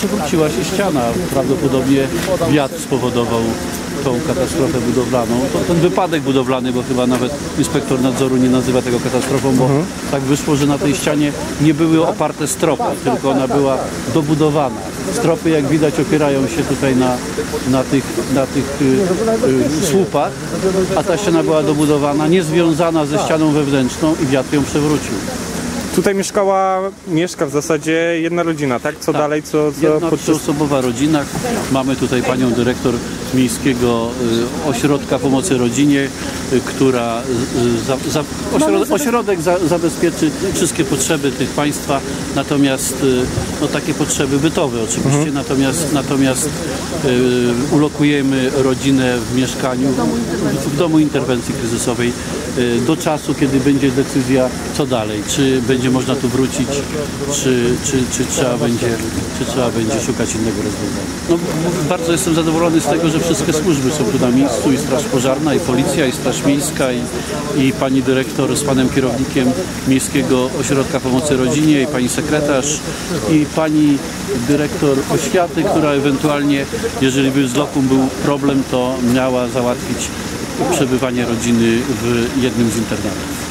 przewróciła się ściana. Prawdopodobnie wiatr spowodował tą katastrofę budowlaną. To ten wypadek budowlany, bo chyba nawet inspektor nadzoru nie nazywa tego katastrofą, bo tak wyszło, że na tej ścianie nie były oparte stropy, tylko ona była dobudowana. Stropy, jak widać, opierają się tutaj na, na tych, na tych y, y, słupach, a ta ściana była dobudowana, niezwiązana ze ścianą wewnętrzną i wiatr ją przewrócił. Tutaj mieszkała, mieszka w zasadzie jedna rodzina, tak? Co dalej, co, co Jedna podczas... trzyosobowa rodzina. Mamy tutaj panią dyrektor Miejskiego y, Ośrodka Pomocy Rodzinie, y, która y, za, za, ośrodek, ośrodek za, zabezpieczy wszystkie potrzeby tych państwa, natomiast no, takie potrzeby bytowe oczywiście, natomiast, natomiast y, ulokujemy rodzinę w mieszkaniu, w, w domu interwencji kryzysowej y, do czasu, kiedy będzie decyzja co dalej, czy będzie można tu wrócić, czy, czy, czy, trzeba, będzie, czy trzeba będzie szukać innego rozwiązania. No, bardzo jestem zadowolony z tego, że wszystkie służby są tu na miejscu i Straż Pożarna, i Policja, i Straż Miejska, i, i pani dyrektor z panem kierownikiem Miejskiego Ośrodka Pomocy Rodzinie, i pani sekretarz, i pani dyrektor oświaty, która ewentualnie, jeżeli by z lokum był problem, to miała załatwić przebywanie rodziny w jednym z internatów.